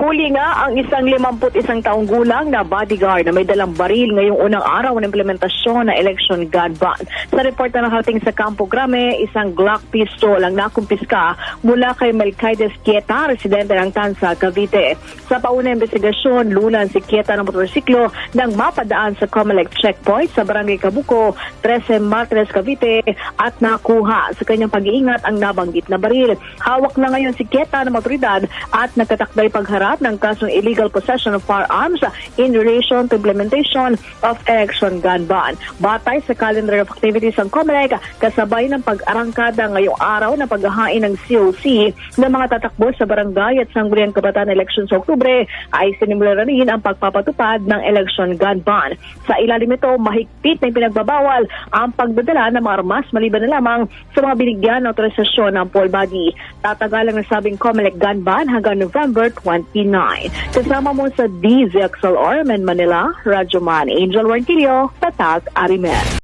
Nahuli nga ang isang 51 taong gulang na bodyguard na may dalang baril ngayong unang araw ng implementasyon ng election gun ban. Sa report na nakating sa Campo Grame, isang Glock pistol ang nakumpiska mula kay Melquiades Quieta, residente ng Tansa, Cavite. Sa pauna investigasyon, lunan si Quieta ng motorsiklo nang mapadaan sa Comelec checkpoint sa Barangay Kabuko, 13 Martres, Cavite at nakuha sa kanyang pag-iingat ang nabanggit na baril. Hawak na ngayon si Quieta ng otoridad at nagtatakday pagharap ng kasong illegal possession of firearms in relation to implementation of election gun ban. Batay sa calendar of activities ng COMELEC, kasabay ng pag-arangkada ngayong araw na paghahain ng COC ng mga tatakbo sa barangay at sangguniang kabataan election sa Oktubre ay sinimula rin ang pagpapatupad ng election gun ban. Sa ilalim nito, mahigpit na pinagbabawal ang pagdadala ng mga armas maliban na lamang sa mga binigyan ng autorisasyon ng poll body. Tatagalang nasabing COMELEC gun ban hanggang November 29. Kasama mo sa DZXLR, Men Manila, Radyo Angel Warquillo, Tatak Arimen.